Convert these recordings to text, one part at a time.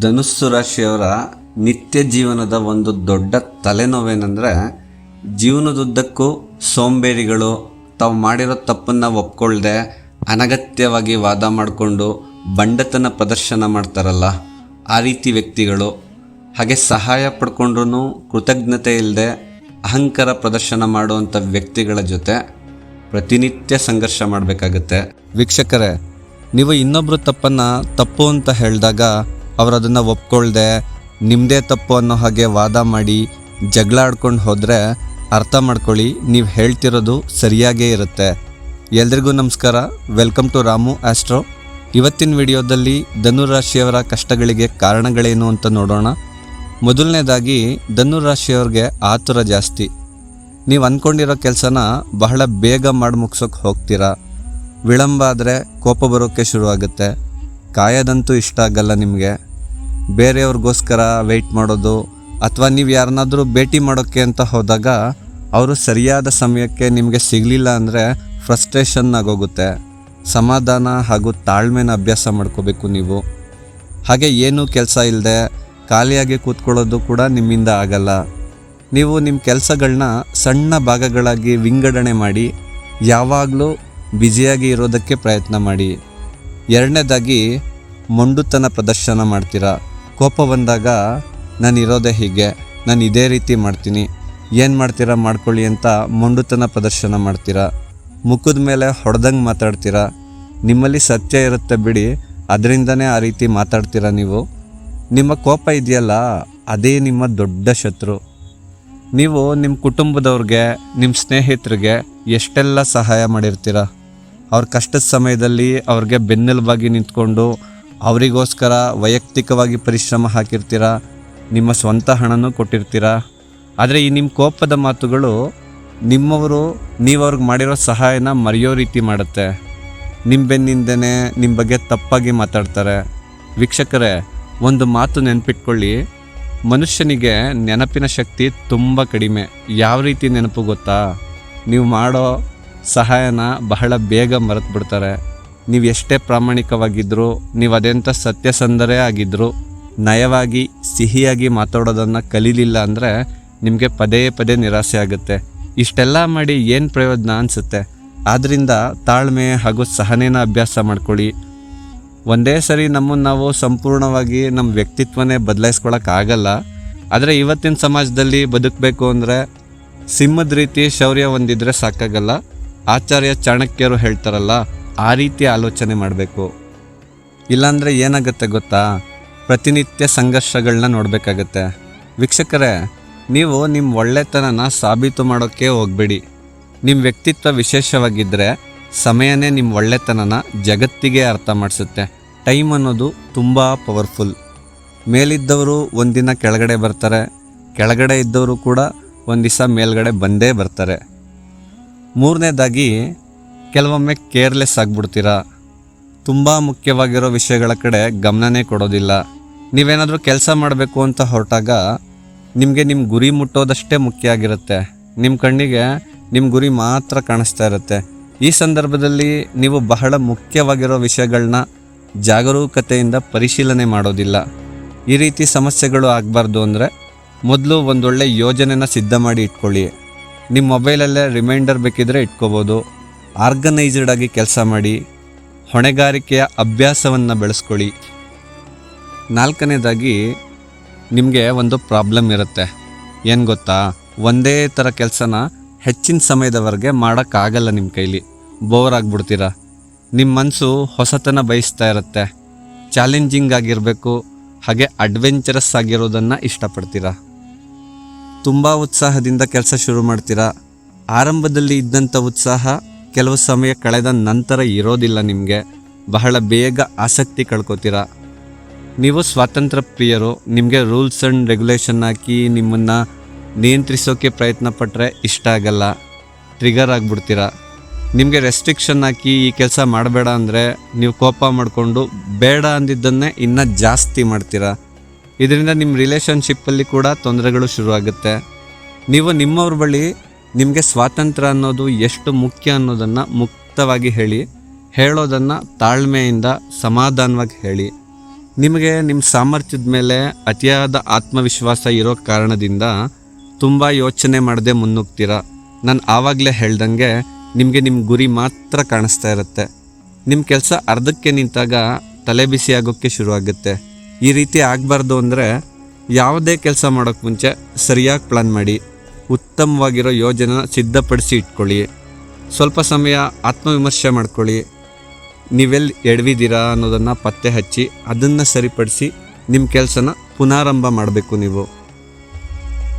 ಧನುಸ್ಸು ರಾಶಿಯವರ ನಿತ್ಯ ಜೀವನದ ಒಂದು ದೊಡ್ಡ ತಲೆನೋವೇನೆಂದರೆ ಜೀವನದುದ್ದಕ್ಕೂ ಸೋಂಬೇರಿಗಳು ತಾವು ಮಾಡಿರೋ ತಪ್ಪನ್ನು ಒಪ್ಕೊಳ್ಳದೆ ಅನಗತ್ಯವಾಗಿ ವಾದ ಮಾಡಿಕೊಂಡು ಬಂಡತನ ಪ್ರದರ್ಶನ ಮಾಡ್ತಾರಲ್ಲ, ಆ ರೀತಿ ವ್ಯಕ್ತಿಗಳು. ಹಾಗೆ ಸಹಾಯ ಪಡ್ಕೊಂಡ್ರೂ ಕೃತಜ್ಞತೆ ಇಲ್ಲದೆ ಅಹಂಕಾರ ಪ್ರದರ್ಶನ ಮಾಡುವಂಥ ವ್ಯಕ್ತಿಗಳ ಜೊತೆ ಪ್ರತಿನಿತ್ಯ ಸಂಘರ್ಷ ಮಾಡಬೇಕಾಗತ್ತೆ. ವೀಕ್ಷಕರೇ, ನೀವು ಇನ್ನೊಬ್ಬರು ತಪ್ಪನ್ನು ತಪ್ಪು ಅಂತ ಹೇಳಿದಾಗ ಅವರು ಅದನ್ನು ನಿಮ್ಮದೇ ತಪ್ಪು ಅನ್ನೋ ಹಾಗೆ ವಾದ ಮಾಡಿ ಜಗಳಾಡ್ಕೊಂಡು ಹೋದರೆ ಅರ್ಥ ಮಾಡ್ಕೊಳ್ಳಿ, ನೀವು ಹೇಳ್ತಿರೋದು ಸರಿಯಾಗೇ ಇರುತ್ತೆ. ಎಲ್ರಿಗೂ ನಮಸ್ಕಾರ, ವೆಲ್ಕಮ್ ಟು ರಾಮು ಆಸ್ಟ್ರೋ. ಇವತ್ತಿನ ವಿಡಿಯೋದಲ್ಲಿ ಧನುರಾಶಿಯವರ ಕಷ್ಟಗಳಿಗೆ ಕಾರಣಗಳೇನು ಅಂತ ನೋಡೋಣ. ಮೊದಲನೇದಾಗಿ, ಧನುರಾಶಿಯವ್ರಿಗೆ ಆತುರ ಜಾಸ್ತಿ. ನೀವು ಅಂದ್ಕೊಂಡಿರೋ ಕೆಲಸನ ಬಹಳ ಬೇಗ ಮಾಡಿ ಮುಗ್ಸೋಕೆ ಹೋಗ್ತೀರಾ. ವಿಳಂಬ ಆದರೆ ಕೋಪ ಬರೋಕ್ಕೆ ಶುರುವಾಗುತ್ತೆ. ಕಾಯೋದಂತೂ ಇಷ್ಟ ಆಗಲ್ಲ ನಿಮಗೆ. ಬೇರೆಯವ್ರಿಗೋಸ್ಕರ ವೆಯ್ಟ್ ಮಾಡೋದು, ಅಥವಾ ನೀವು ಯಾರನ್ನಾದರೂ ಭೇಟಿ ಮಾಡೋಕ್ಕೆ ಅಂತ ಹೋದಾಗ, ಅವರು ಸರಿಯಾದ ಸಮಯಕ್ಕೆ ನಿಮಗೆ ಸಿಗಲಿಲ್ಲ ಅಂದರೆ ಫ್ರಸ್ಟ್ರೇಷನ್ ಆಗೋಗುತ್ತೆ. ಸಮಾಧಾನ ಹಾಗೂ ತಾಳ್ಮೆನ ಅಭ್ಯಾಸ ಮಾಡ್ಕೋಬೇಕು ನೀವು. ಹಾಗೆ ಏನೂ ಕೆಲಸ ಇಲ್ಲದೆ ಖಾಲಿಯಾಗಿ ಕೂತ್ಕೊಳ್ಳೋದು ಕೂಡ ನಿಮ್ಮಿಂದ ಆಗಲ್ಲ. ನೀವು ನಿಮ್ಮ ಕೆಲಸಗಳನ್ನ ಸಣ್ಣ ಭಾಗಗಳಾಗಿ ವಿಂಗಡಣೆ ಮಾಡಿ, ಯಾವಾಗಲೂ ಬ್ಯುಸಿಯಾಗಿ ಇರೋದಕ್ಕೆ ಪ್ರಯತ್ನ ಮಾಡಿ. ಎರಡನೇದಾಗಿ, ಮೊಂಡುತನ ಪ್ರದರ್ಶನ ಮಾಡ್ತೀರಾ? ಕೋಪ ಬಂದಾಗ ನಾನು ಇರೋದೇ ಹೀಗೆ, ನಾನು ಇದೇ ರೀತಿ ಮಾಡ್ತೀನಿ. ಏನು ಮಾಡ್ತೀರಾ ಮಾಡ್ಕೊಳ್ಳಿ ಅಂತ ಮೊಂಡುತನ ಪ್ರದರ್ಶನ ಮಾಡ್ತೀರಾ? ಮುಖದ ಮೇಲೆ ಹೊಡೆದಂಗೆ ಮಾತಾಡ್ತೀರಾ? ನಿಮ್ಮಲ್ಲಿ ಸತ್ಯ ಇರುತ್ತೆ ಬಿಡಿ, ಅದರಿಂದನೇ ಆ ರೀತಿ ಮಾತಾಡ್ತೀರಾ ನೀವು? ನಿಮ್ಮ ಕೋಪ ಇದೆಯಲ್ಲ, ಅದೇ ನಿಮ್ಮ ದೊಡ್ಡ ಶತ್ರು. ನೀವು ನಿಮ್ಮ ಕುಟುಂಬದವ್ರಿಗೆ ನಿಮ್ಮ ಸ್ನೇಹಿತರಿಗೆ ಎಷ್ಟೆಲ್ಲ ಸಹಾಯ ಮಾಡಿರ್ತೀರ? ಅವ್ರ ಕಷ್ಟದ ಸಮಯದಲ್ಲಿ ಅವ್ರಿಗೆ ಬೆನ್ನೆಲುಬಾಗಿ ನಿಂತ್ಕೊಂಡು ಅವರಿಗೋಸ್ಕರ ವೈಯಕ್ತಿಕವಾಗಿ ಪರಿಶ್ರಮ ಹಾಕಿರ್ತೀರ? ನಿಮ್ಮ ಸ್ವಂತ ಹಣನೂ ಕೊಟ್ಟಿರ್ತೀರ? ಆದರೆ ಈ ನಿಮ್ಮ ಕೋಪದ ಮಾತುಗಳು ನಿಮ್ಮವರು ನೀವು ಅವ್ರಿಗೆ ಮಾಡಿರೋ ಸಹಾಯನ ಮರೆಯೋ ರೀತಿ ಮಾಡುತ್ತೆ. ನಿಮ್ಮ ಬೆನ್ನಿಂದನೇ ನಿಮ್ಮ ಬಗ್ಗೆ ತಪ್ಪಾಗಿ ಮಾತಾಡ್ತಾರೆ. ವೀಕ್ಷಕರೇ, ಒಂದು ಮಾತು ನೆನಪಿಟ್ಕೊಳ್ಳಿ. ಮನುಷ್ಯನಿಗೆ ನೆನಪಿನ ಶಕ್ತಿ ತುಂಬ ಕಡಿಮೆ. ಯಾವ ರೀತಿ ನೆನಪು ಗೊತ್ತಾ? ನೀವು ಮಾಡೋ ಸಹಾಯನ ಬಹಳ ಬೇಗ ಮರೆತು ಬಿಡ್ತಾರೆ ನೀವು ಎಷ್ಟೇ ಪ್ರಾಮಾಣಿಕವಾಗಿದ್ದರೂ ನೀವು ಅದೆಂಥ ಸತ್ಯಸಂಧರೇ ಆಗಿದ್ದರು ನಯವಾಗಿ, ಸಿಹಿಯಾಗಿ ಮಾತಾಡೋದನ್ನು ಕಲೀಲಿಲ್ಲ ಅಂದರೆ ನಿಮಗೆ ಪದೇ ಪದೇ ನಿರಾಸೆ ಆಗುತ್ತೆ. ಇಷ್ಟೆಲ್ಲ ಮಾಡಿ ಏನು ಪ್ರಯೋಜನ ಅನಿಸುತ್ತೆ? ಆದ್ದರಿಂದ ತಾಳ್ಮೆ ಹಾಗೂ ಸಹನೆನ ಅಭ್ಯಾಸ ಮಾಡ್ಕೊಳ್ಳಿ. ಒಂದೇ ಸರಿ ನಮ್ಮನ್ನು ನಾವು ಸಂಪೂರ್ಣವಾಗಿ ನಮ್ಮ ವ್ಯಕ್ತಿತ್ವನೇ ಬದಲಾಯಿಸ್ಕೊಳಕ್ಕಾಗಲ್ಲ ಆದರೆ ಇವತ್ತಿನ ಸಮಾಜದಲ್ಲಿ ಬದುಕಬೇಕು ಅಂದರೆ ಸಿಂಹದ ರೀತಿ ಶೌರ್ಯ ಹೊಂದಿದ್ರೆ ಸಾಕಾಗಲ್ಲ. ಆಚಾರ್ಯ ಚಾಣಕ್ಯರು ಹೇಳ್ತಾರಲ್ಲ ಆ ರೀತಿ ಆಲೋಚನೆ ಮಾಡಬೇಕು. ಇಲ್ಲಾಂದರೆ ಏನಾಗುತ್ತೆ ಗೊತ್ತಾ? ಪ್ರತಿನಿತ್ಯ ಸಂಘರ್ಷಗಳನ್ನ ನೋಡಬೇಕಾಗತ್ತೆ. ವೀಕ್ಷಕರೇ, ನೀವು ನಿಮ್ಮ ಒಳ್ಳೆತನನ ಸಾಬೀತು ಮಾಡೋಕ್ಕೆ ಹೋಗಬೇಡಿ. ನಿಮ್ಮ ವ್ಯಕ್ತಿತ್ವ ವಿಶೇಷವಾಗಿದ್ದರೆ ಸಮಯನೇ ನಿಮ್ಮ ಒಳ್ಳೆತನನ ಜಗತ್ತಿಗೆ ಅರ್ಥ ಮಾಡಿಸುತ್ತೆ. ಟೈಮ್ ಅನ್ನೋದು ತುಂಬ ಪವರ್ಫುಲ್. ಮೇಲಿದ್ದವರು ಒಂದಿನ ಕೆಳಗಡೆ ಬರ್ತಾರೆ. ಕೆಳಗಡೆ ಇದ್ದವರು ಕೂಡ ಒಂದು ದಿವಸ ಮೇಲ್ಗಡೆ ಬಂದೇ ಬರ್ತಾರೆ. ಮೂರನೇದಾಗಿ ಕೆಲವೊಮ್ಮೆ ಕೇರ್ಲೆಸ್ ಆಗಿಬಿಡ್ತೀರಾ? ತುಂಬ ಮುಖ್ಯವಾಗಿರೋ ವಿಷಯಗಳ ಕಡೆ ಗಮನನೇ ಕೊಡೋದಿಲ್ಲ. ನೀವೇನಾದರೂ ಕೆಲಸ ಮಾಡಬೇಕು ಅಂತ ಹೊರಟಾಗ ನಿಮಗೆ ನಿಮ್ಮ ಗುರಿ ಮುಟ್ಟೋದಷ್ಟೇ ಮುಖ್ಯ ಆಗಿರುತ್ತೆ. ನಿಮ್ಮ ಕಣ್ಣಿಗೆ ನಿಮ್ಮ ಗುರಿ ಮಾತ್ರ ಕಾಣಿಸ್ತಾ ಇರುತ್ತೆ. ಈ ಸಂದರ್ಭದಲ್ಲಿ ನೀವು ಬಹಳ ಮುಖ್ಯವಾಗಿರೋ ವಿಷಯಗಳನ್ನ ಜಾಗರೂಕತೆಯಿಂದ ಪರಿಶೀಲನೆ ಮಾಡೋದಿಲ್ಲ. ಈ ರೀತಿ ಸಮಸ್ಯೆಗಳು ಆಗಬಾರ್ದು ಅಂದರೆ ಮೊದಲು ಒಂದೊಳ್ಳೆ ಯೋಜನೆನ ಸಿದ್ಧ ಮಾಡಿ ಇಟ್ಕೊಳ್ಳಿ. ನಿಮ್ಮ ಮೊಬೈಲಲ್ಲೇ ರಿಮೈಂಡರ್ ಬೇಕಿದ್ರೆ ಇಟ್ಕೋಬೋದು. ಆರ್ಗನೈಸ್ಡ್ ಆಗಿ ಕೆಲಸ ಮಾಡಿ ಹೊಣೆಗಾರಿಕೆಯ ಅಭ್ಯಾಸವನ್ನು ಬೆಳೆಸ್ಕೊಳ್ಳಿ. ನಾಲ್ಕನೇದಾಗಿ ನಿಮಗೆ ಒಂದು ಪ್ರಾಬ್ಲಮ್ ಇರುತ್ತೆ. ಏನು ಗೊತ್ತಾ? ಒಂದೇ ಥರ ಕೆಲಸನ ಹೆಚ್ಚಿನ ಸಮಯದವರೆಗೆ ಮಾಡೋಕ್ಕಾಗಲ್ಲ ನಿಮ್ಮ ಕೈಲಿ. ಬೋರ್ ಆಗಿಬಿಡ್ತೀರ? ನಿಮ್ಮ ಮನಸ್ಸು ಹೊಸತನ ಬಯಸ್ತಾ ಇರುತ್ತೆ. ಚಾಲೆಂಜಿಂಗ್ ಆಗಿರಬೇಕು, ಹಾಗೆ ಅಡ್ವೆಂಚರಸ್ ಆಗಿರೋದನ್ನು ಇಷ್ಟಪಡ್ತೀರ? ತುಂಬ ಉತ್ಸಾಹದಿಂದ ಕೆಲಸ ಶುರು ಮಾಡ್ತೀರಾ? ಆರಂಭದಲ್ಲಿ ಇದ್ದಂಥ ಉತ್ಸಾಹ ಕೆಲವು ಸಮಯ ಕಳೆದ ನಂತರ ಇರೋದಿಲ್ಲ ನಿಮಗೆ. ಬಹಳ ಬೇಗ ಆಸಕ್ತಿ ಕಳ್ಕೊತೀರಾ? ನೀವು ಸ್ವಾತಂತ್ರ್ಯ ಪ್ರಿಯರು ನಿಮಗೆ ರೂಲ್ಸ್ ಆ್ಯಂಡ್ ರೆಗ್ಯುಲೇಷನ್ ಹಾಕಿ ನಿಮ್ಮನ್ನು ನಿಯಂತ್ರಿಸೋಕೆ ಪ್ರಯತ್ನ ಪಟ್ಟರೆ ಇಷ್ಟ ಆಗಲ್ಲ. ಟ್ರಿಗರ್ ಆಗಿಬಿಡ್ತೀರಾ? ನಿಮಗೆ ರೆಸ್ಟ್ರಿಕ್ಷನ್ ಹಾಕಿ ಈ ಕೆಲಸ ಮಾಡಬೇಡ ಅಂದರೆ ನೀವು ಕೋಪ ಮಾಡಿಕೊಂಡು ಬೇಡ ಅಂದಿದ್ದನ್ನೇ ಇನ್ನೂ ಜಾಸ್ತಿ ಮಾಡ್ತೀರಾ? ಇದರಿಂದ ನಿಮ್ಮ ರಿಲೇಷನ್ಶಿಪ್ಪಲ್ಲಿ ಕೂಡ ತೊಂದರೆಗಳು ಶುರುವಾಗುತ್ತೆ. ನೀವು ನಿಮ್ಮವ್ರ ಬಳಿ ನಿಮಗೆ ಸ್ವಾತಂತ್ರ್ಯ ಅನ್ನೋದು ಎಷ್ಟು ಮುಖ್ಯ ಅನ್ನೋದನ್ನು ಮುಕ್ತವಾಗಿ ಹೇಳಿ, ಹೇಳೋದನ್ನು ತಾಳ್ಮೆಯಿಂದ ಸಮಾಧಾನವಾಗಿ ಹೇಳಿ. ನಿಮಗೆ ನಿಮ್ಮ ಸಾಮರ್ಥ್ಯದ ಮೇಲೆ ಅತಿಯಾದ ಆತ್ಮವಿಶ್ವಾಸ ಇರೋ ಕಾರಣದಿಂದ ತುಂಬ ಯೋಚನೆ ಮಾಡದೆ ಮುನ್ನುಗ್ತೀರ? ನಾನು ಆವಾಗಲೇ ಹೇಳ್ದಂಗೆ ನಿಮಗೆ ನಿಮ್ಮ ಗುರಿ ಮಾತ್ರ ಕಾಣಿಸ್ತಾ ಇರುತ್ತೆ. ನಿಮ್ಮ ಕೆಲಸ ಅರ್ಧಕ್ಕೆ ನಿಂತಾಗ ತಲೆ ಬಿಸಿ ಆಗೋಕ್ಕೆ ಶುರುವಾಗುತ್ತೆ. ಈ ರೀತಿ ಆಗಬಾರ್ದು ಅಂದರೆ ಯಾವುದೇ ಕೆಲಸ ಮಾಡೋಕ್ಕೆ ಮುಂಚೆ ಸರಿಯಾಗಿ ಪ್ಲಾನ್ ಮಾಡಿ. ಉತ್ತಮವಾಗಿರೋ ಯೋಜನೆ ಸಿದ್ಧಪಡಿಸಿ ಇಟ್ಕೊಳ್ಳಿ. ಸ್ವಲ್ಪ ಸಮಯ ಆತ್ಮವಿಮರ್ಶೆ ಮಾಡ್ಕೊಳ್ಳಿ. ನೀವೆಲ್ಲಿ ಎಡವಿದ್ದೀರಾ ಅನ್ನೋದನ್ನು ಪತ್ತೆ ಹಚ್ಚಿ ಅದನ್ನು ಸರಿಪಡಿಸಿ ನಿಮ್ಮ ಕೆಲಸನ ಪುನರಾರಂಭ ಮಾಡಬೇಕು ನೀವು.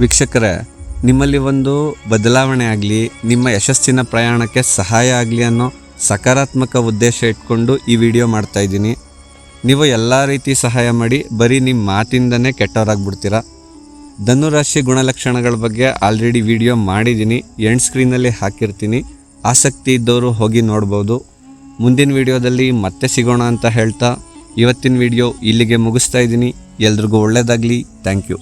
ವೀಕ್ಷಕರೇ, ನಿಮ್ಮಲ್ಲಿ ಒಂದು ಬದಲಾವಣೆ ಆಗಲಿ, ನಿಮ್ಮ ಯಶಸ್ಸಿನ ಪ್ರಯಾಣಕ್ಕೆ ಸಹಾಯ ಆಗಲಿ ಅನ್ನೋ ಸಕಾರಾತ್ಮಕ ಉದ್ದೇಶ ಇಟ್ಕೊಂಡು ಈ ವಿಡಿಯೋ ಮಾಡ್ತಾ ಇದ್ದೀನಿ. ನೀವು ಎಲ್ಲ ರೀತಿ ಸಹಾಯ ಮಾಡಿ ಬರೀ ನಿಮ್ಮ ಮಾತಿಂದನೇ ಕೆಟ್ಟವರಾಗ್ಬಿಡ್ತೀರಾ? ಧನುರಾಶಿ ಗುಣಲಕ್ಷಣಗಳ ಬಗ್ಗೆ ಆಲ್ರೆಡಿ ವಿಡಿಯೋ ಮಾಡಿದ್ದೀನಿ. ಎಂಡ್ ಸ್ಕ್ರೀನಲ್ಲಿ ಹಾಕಿರ್ತೀನಿ. ಆಸಕ್ತಿ ಇದ್ದವರು ಹೋಗಿ ನೋಡ್ಬೋದು. ಮುಂದಿನ ವಿಡಿಯೋದಲ್ಲಿ ಮತ್ತೆ ಸಿಗೋಣ ಅಂತ ಹೇಳ್ತಾ, ಇವತ್ತಿನ ವಿಡಿಯೋ ಇಲ್ಲಿಗೆ ಮುಗಿಸ್ತಾ ಇದ್ದೀನಿ. ಎಲ್ರಿಗೂ ಒಳ್ಳೆಯದಾಗಲಿ ಥ್ಯಾಂಕ್ ಯು